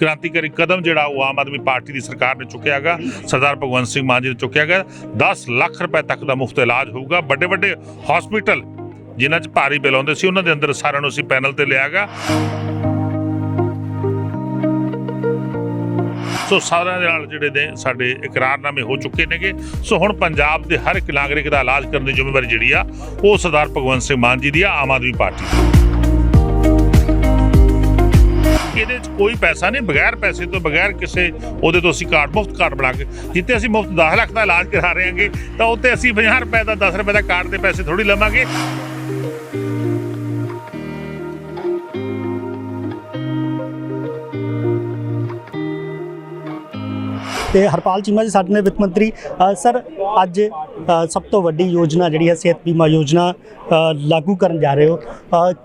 ਕ੍ਰਾਂਤੀਕਾਰੀ ਕਦਮ ਜਿਹੜਾ ਉਹ ਆਮ ਆਦਮੀ ਪਾਰਟੀ ਦੀ ਸਰਕਾਰ ਨੇ ਚੁੱਕਿਆ ਹੈਗਾ ਸਰਦਾਰ ਭਗਵੰਤ ਸਿੰਘ ਮਾਨ ਜੀ ਨੇ ਚੁੱਕਿਆ ਹੈਗਾ 10 ਲੱਖ ਰੁਪਏ ਤੱਕ ਦਾ ਮੁਫਤ ਇਲਾਜ ਹੋਊਗਾ। ਵੱਡੇ ਵੱਡੇ ਹਸਪੀਟਲ ਜਿਨ੍ਹਾਂ 'ਚ ਭਾਰੀ ਬਿੱਲ ਆਉਂਦੇ ਸੀ, ਉਹਨਾਂ ਦੇ ਅੰਦਰ ਸਾਰਿਆਂ ਨੂੰ ਅਸੀਂ ਪੈਨਲ ਤੇ ਲਿਆਗਾ। ਸੋ ਸਾਰਿਆਂ ਦੇ ਨਾਲ ਜਿਹੜੇ ਨੇ ਸਾਡੇ ਇਕਰਾਰਨਾਮੇ ਹੋ ਚੁੱਕੇ ਨੇਗੇ। ਸੋ ਹੁਣ ਪੰਜਾਬ ਦੇ ਹਰ ਇੱਕ ਨਾਗਰਿਕ ਦਾ ਇਲਾਜ ਕਰਨ ਦੀ ਜ਼ਿੰਮੇਵਾਰੀ ਜਿਹੜੀ ਆ, ਉਹ ਸਰਦਾਰ ਭਗਵੰਤ ਸਿੰਘ ਮਾਨ ਜੀ ਦੀ ਆ, ਆਮ ਆਦਮੀ ਪਾਰਟੀ ਦੀ। ਕੋਈ ਪੈਸਾ ਨਹੀਂ, ਬਗੈਰ ਪੈਸੇ ਤੋਂ, ਬਗੈਰ ਕਿਸੇ ਉਹਦੇ ਤੋਂ ਅਸੀਂ ਕਾਰਡ ਮੁਫਤ ਕਾਰਡ ਬਣਾ ਕੇ ਜਿੱਤੇ ਅਸੀਂ ਮੁਫਤ 10 ਲੱਖ ਦਾ ਇਲਾਜ ਕਰਾ ਰਹੇ ਹਾਂਗੇ, ਤਾਂ ਉੱਤੇ ਅਸੀਂ 50 ਰੁਪਏ ਦਾ 10 ਰੁਪਏ ਦਾ ਕਾਰਡ ਦੇ ਪੈਸੇ ਥੋੜੀ ਲਵਾਂਗੇ। ਤੇ ਹਰਪਾਲ ਚੀਮਾ ਜੀ ਸਾਡੇ ਨੇ ਵਿੱਤ ਮੰਤਰੀ ਸਰ ਅੱਜ ਸਭ ਤੋਂ ਵੱਡੀ ਯੋਜਨਾ ਜਿਹੜੀ ਹੈ ਸਿਹਤ ਬੀਮਾ ਯੋਜਨਾ ਲਾਗੂ ਕਰਨ ਜਾ ਰਹੇ ਹੋ।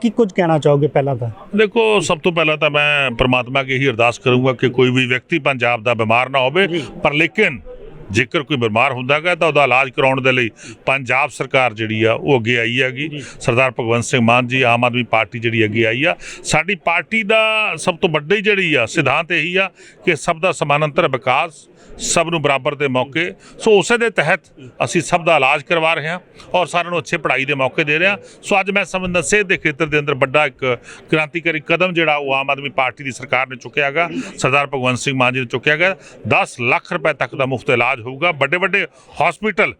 ਕੀ ਕੁਝ ਕਹਿਣਾ ਚਾਹੋਗੇ ਪਹਿਲਾਂ ਤਾਂ? ਦੇਖੋ ਸਭ ਤੋਂ ਪਹਿਲਾਂ ਤਾਂ ਮੈਂ ਪ੍ਰਮਾਤਮਾ ਅੱਗੇ ਹੀ ਅਰਦਾਸ ਕਰੂੰਗਾ ਕਿ ਕੋਈ ਵੀ ਵਿਅਕਤੀ ਪੰਜਾਬ ਦਾ ਬਿਮਾਰ ਨਾ ਹੋਵੇ ਪਰ ਲੇਕਿਨ ਜੇਕਰ ਕੋਈ ਬਿਮਾਰ ਹੁੰਦਾਗਾ ਤਾਂ ਉਹਦਾ ਇਲਾਜ ਕਰਾਉਣ ਦੇ ਲਈ ਪੰਜਾਬ ਸਰਕਾਰ ਜਿਹੜੀ ਆ ਉਹ ਅੱਗੇ ਆਈ ਹੈਗੀ। ਸਰਦਾਰ ਭਗਵੰਤ ਸਿੰਘ ਮਾਨ ਜੀ ਆਮ ਆਦਮੀ ਪਾਰਟੀ ਜਿਹੜੀ ਅੱਗੇ ਆਈ ਆ। ਸਾਡੀ ਪਾਰਟੀ ਦਾ ਸਭ ਤੋਂ ਵੱਡੀ ਜਿਹੜੀ ਆ ਸਿਧਾਂਤ ਇਹੀ ਆ ਕਿ ਸਭ ਦਾ ਸਮਾਨਾਂਤਰ ਵਿਕਾਸ ਸਭ ਨੂੰ ਬਰਾਬਰ ਦੇ ਮੌਕੇ। ਸੋ ਉਸੇ ਦੇ ਤਹਿਤ ਅਸੀਂ ਸਭ ਦਾ ਇਲਾਜ ਕਰਵਾ ਰਹੇ ਹਾਂ ਔਰ ਸਾਰਿਆਂ ਨੂੰ ਅੱਛੇ ਪੜ੍ਹਾਈ ਦੇ ਮੌਕੇ ਦੇ ਰਹੇ ਹਾਂ। ਸੋ ਅੱਜ ਮੈਂ ਸਮਝਦਾ ਸਿਹਤ ਦੇ ਖੇਤਰ ਦੇ ਅੰਦਰ ਵੱਡਾ ਇੱਕ ਕ੍ਰਾਂਤੀਕਾਰੀ ਕਦਮ ਜਿਹੜਾ ਉਹ ਆਮ ਆਦਮੀ ਪਾਰਟੀ ਦੀ ਸਰਕਾਰ ਨੇ ਚੁੱਕਿਆ ਹੈਗਾ। ਸਰਦਾਰ ਭਗਵੰਤ ਸਿੰਘ ਮਾਨ ਜੀ ਨੇ ਚੁੱਕਿਆ ਹੈਗਾ। 10 ਲੱਖ ਰੁਪਏ ਤੱਕ ਦਾ ਮੁਫਤ ਇਲਾਜ ਹੋਊਗਾ ਵੱਡੇ ਵੱਡੇ ਹਸਪੀਟਲ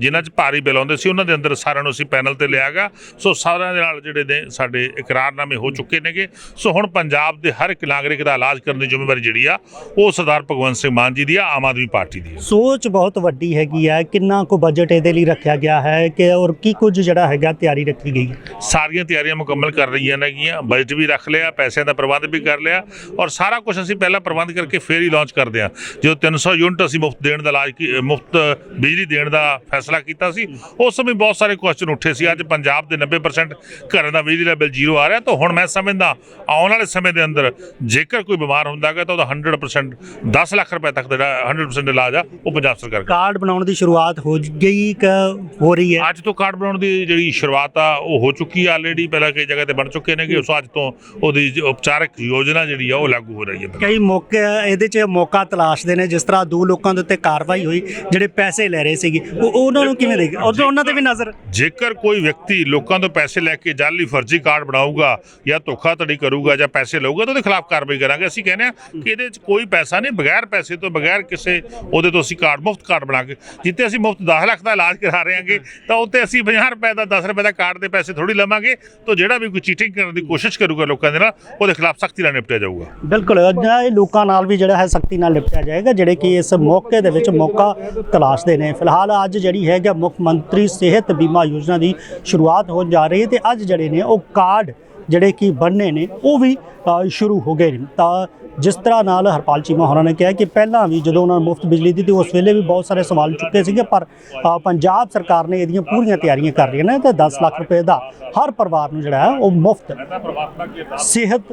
ਜਿਨ੍ਹਾਂ 'ਚ ਭਾਰੀ ਬਿੱਲ ਆਉਂਦੇ ਸੀ ਉਹਨਾਂ ਦੇ ਅੰਦਰ ਸਾਰਿਆਂ ਨੂੰ ਅਸੀਂ ਪੈਨਲ ਤੇ ਲਿਆਗਾ। ਸੋ ਸਾਰਿਆਂ ਦੇ ਨਾਲ ਜਿਹੜੇ ਨੇ ਸਾਡੇ ਇਕਰਾਰਨਾਮੇ ਹੋ ਚੁੱਕੇ ਨੇਗੇ। ਸੋ ਹੁਣ ਪੰਜਾਬ ਦੇ ਹਰ ਇੱਕ ਨਾਗਰਿਕ ਦਾ ਇਲਾਜ ਕਰਨ ਦੀ ਜ਼ਿੰਮੇਵਾਰੀ ਜਿਹੜੀ ਆ ਉਹ ਸਰਦਾਰ ਭਗਵੰਤ ਸਿੰਘ ਮਾਨ ਜੀ ਦੀ ਆ ਆਮ ਆਦਮੀ ਪਾਰਟੀ ਦੀ ਹੈ ਸੋਚ ਬਹੁਤ ਵੱਡੀ ਹੈਗੀ ਹੈ ਕਿੰਨਾ ਕੁ ਬਜਟ ਇਹਦੇ ਲਈ ਰੱਖਿਆ ਗਿਆ ਹੈ ਕਿ ਔਰ ਕੀ ਕੁਝ ਜਿਹੜਾ ਹੈਗਾ ਤਿਆਰੀ ਰੱਖੀ ਗਈ ਹੈ? ਸਾਰੀਆਂ ਤਿਆਰੀਆਂ ਮੁਕੰਮਲ ਕਰ ਰਹੀਆਂ ਨੇਗੀਆਂ ਬਜਟ ਵੀ ਰੱਖ ਲਿਆ ਪੈਸਿਆਂ ਦਾ ਪ੍ਰਬੰਧ ਵੀ ਕਰ ਲਿਆ ਔਰ ਸਾਰਾ ਕੁਝ ਅਸੀਂ ਪਹਿਲਾਂ ਪ੍ਰਬੰਧ ਕਰਕੇ ਫੇਰ ਹੀ ਲਾਂਚ ਕਰਦੇ ਹਾਂ। ਜਦੋਂ 300 ਯੂਨਿਟ ਅਸੀਂ ਮੁਫਤ ਦੇਣ ਦਾ ਇਲਾਜ ਮੁਫਤ ਬਿਜਲੀ ਦੇਣ ਦਾ ਫੈਸਲਾ ਕੀਤਾ ਸੀ। ਉਸ ਸਮੇਂ ਬਹੁਤ ਸਾਰੇ ਕੁਐਸਚਨ ਉੱਠੇ ਸੀ। ਅੱਜ ਪੰਜਾਬ ਦੇ 90% ਘਰਾਂ ਦਾ ਬਿਜਲੀ ਦਾ ਬਿੱਲ ਜ਼ੀਰੋ ਆ ਰਿਹਾ। ਤਾਂ ਹੁਣ ਮੈਂ ਸਮਝਦਾ ਆਉਣ ਵਾਲੇ ਸਮੇਂ ਦੇ ਅੰਦਰ ਜੇਕਰ ਕੋਈ ਬਿਮਾਰ ਹੁੰਦਾ ਹੈਗਾ ਤਾਂ ਉਹਦਾ 100% 10 ਲੱਖ ਰੁਪਏ ਤੱਕ ਦਾ ਜਿਹੜਾ 100% ਇਲਾਜ ਆ ਉਹ ਪੰਜਾਬ ਸਰਕਾਰ ਕਰ। ਕਾਰਡ ਬਣਾਉਣ ਦੀ ਸ਼ੁਰੂਆਤ ਹੋ ਗਈ ਕਿ ਹੋ ਰਹੀ ਹੈ? ਅੱਜ ਤੋਂ ਕਾਰਡ ਬਣਾਉਣ ਦੀ ਜਿਹੜੀ ਸ਼ੁਰੂਆਤ ਆ ਉਹ ਹੋ ਚੁੱਕੀ ਆ ਆਲਰੇਡੀ ਪਹਿਲਾਂ ਕਈ ਜਗ੍ਹਾ ਤੇ ਬਣ ਚੁੱਕੇ ਨੇਗੇ। ਉਸ ਅੱਜ ਤੋਂ ਉਹਦੀ ਉਪਚਾਰਕ ਯੋਜਨਾ ਜਿਹੜੀ ਆ ਉਹ ਲਾਗੂ ਹੋ ਰਹੀ ਹੈ। ਕਈ ਮੌਕੇ ਇਹਦੇ 'ਚ ਮੌਕਾ ਤਲਾਸ਼ਦੇ ਨੇ। ਜਿਸ ਤਰ੍ਹਾਂ ਦੋ ਲੋਕਾਂ ਦੇ ਉੱਤੇ ਕਾਰਵਾਈ ਹੋਈ ਜਿਹੜੇ ਪੈਸੇ ਲੈ ਰਹੇ ਸੀਗੇ। ਉਹ ਉਹਨਾਂ ਨੂੰ ਕਿਵੇਂ ਦੇਖ ਉਹ ਉਹਨਾਂ ਤੇ ਵੀ ਨਜ਼ਰ ਜੇਕਰ ਕੋਈ ਵਿਅਕਤੀ ਲੋਕਾਂ ਤੋਂ ਪੈਸੇ ਲੈ ਕੇ ਜਾਲੀ ਫਰਜ਼ੀ ਕਾਰਡ ਬਣਾਊਗਾ ਜਾਂ ਧੋਖਾਧੜੀ ਕਰੂਗਾ ਜਾਂ ਪੈਸੇ ਲਊਗਾ ਤਾਂ ਉਹਦੇ ਖਿਲਾਫ ਕਾਰਵਾਈ ਕਰਾਂਗੇ। ਅਸੀਂ ਕਹਿੰਦੇ ਹਾਂ ਕਿ ਇਹਦੇ 'ਚ ਕੋਈ ਪੈਸਾ ਨਹੀਂ ਬਗੈਰ ਪੈਸੇ ਤੋਂ ਬਗੈਰ ਕਿਸੇ ਉਹਦੇ ਤੋਂ ਅਸੀਂ ਕਾਰਡ ਮੁਫਤ ਕਾਰਡ ਬਣਾ ਕੇ ਜਿੱਤੇ ਅਸੀਂ ਮੁਫਤ 10 ਲੱਖ ਦਾ ਇਲਾਜ ਕਰਾ ਰਹੇ ਹਾਂਗੇ ਤਾਂ ਉੱਤੇ ਅਸੀਂ 50 ਰੁਪਏ ਦਾ 10 ਰੁਪਏ ਦਾ ਕਾਰਡ ਦੇ ਪੈਸੇ ਥੋੜੀ ਲਵਾਂਗੇ ਤਾਂ ਜਿਹੜਾ ਵੀ ਕੋਈ ਚੀਟਿੰਗ ਕਰਨ ਦੀ ਕੋਸ਼ਿਸ਼ ਕਰੂਗਾ ਲੋਕਾਂ ਦੇ ਨਾਲ ਉਹਦੇ ਖਿਲਾਫ ਸਖਤੀ ਨਾਲ ਨਿਪਟਿਆ ਜਾਊਗਾ। ਬਿਲਕੁਲ ਇਹ ਲੋਕਾਂ ਨਾਲ ਵੀ ਜਿਹੜਾ ਹੈ ਸਖਤੀ ਨਾਲ ਨਿਪਟਿਆ ਜਾਏਗਾ ਜਿਹੜੇ ਕਿ ਇਸ ਮੌਕੇ ਦੇ ਵਿੱਚ ਮੌਕਾ ਤਲਾਸ਼ਦੇ ਨੇ। ਫਿਲਹਾਲ ਅੱਜ ਜਿਹੜੀ ਹੈਗਾ ਮੁੱਖ ਮੰਤਰੀ ਸਿਹਤ ਬੀਮਾ ਯੋਜਨਾ ਦੀ ਸ਼ੁਰੂਆਤ ਹੋਣ ਜਾ ਰਹੀ ਹੈ ਤੇ ਅੱਜ ਜਿਹੜੇ ਨੇ ਉਹ ਕਾਰਡ ਜਿਹੜੇ ਕਿ ਬਣਨੇ ਨੇ, ਉਹ ਵੀ ਸ਼ੁਰੂ ਹੋ ਗਏ ਨੇ। ਤਾਂ ਜਿਸ ਤਰ੍ਹਾਂ ਨਾਲ ਹਰਪਾਲ ਚੀਮਾ ਹੋਰਾਂ ਨੇ ਕਿਹਾ ਕਿ ਪਹਿਲਾਂ ਵੀ ਜਦੋਂ ਉਹਨਾਂ ਨੂੰ ਮੁਫਤ ਬਿਜਲੀ ਦਿੱਤੀ, ਉਸ ਵੇਲੇ ਵੀ ਬਹੁਤ ਸਾਰੇ ਸਵਾਲ ਚੁੱਕੇ ਸੀਗੇ, ਪਰ ਪੰਜਾਬ ਸਰਕਾਰ ਨੇ ਇਹਦੀਆਂ ਪੂਰੀਆਂ ਤਿਆਰੀਆਂ ਕਰ ਰਹੀਆਂ ਨੇ ਤੇ 10 ਲੱਖ ਰੁਪਏ ਦਾ ਹਰ ਪਰਿਵਾਰ ਨੂੰ ਜਿਹੜਾ ਹੈ ਉਹ ਮੁਫਤ ਸਿਹਤ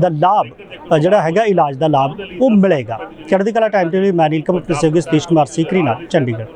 ਦਾ ਲਾਭ ਜਿਹੜਾ ਹੈਗਾ ਇਲਾਜ ਦਾ ਲਾਭ ਉਹ ਮਿਲੇਗਾ। ਚੜ੍ਹਦੀ ਕਲਾ ਟਾਈਮ ਤੇ ਵੀ ਮੈਂ ਨੀਲਕਮਲ ਪ੍ਰਸਿੱਧ ਸਤੀਸ਼ ਕੁਮਾਰ ਸੀਕਰੀ ਨਾਲ ਚੰਡੀਗੜ੍ਹ।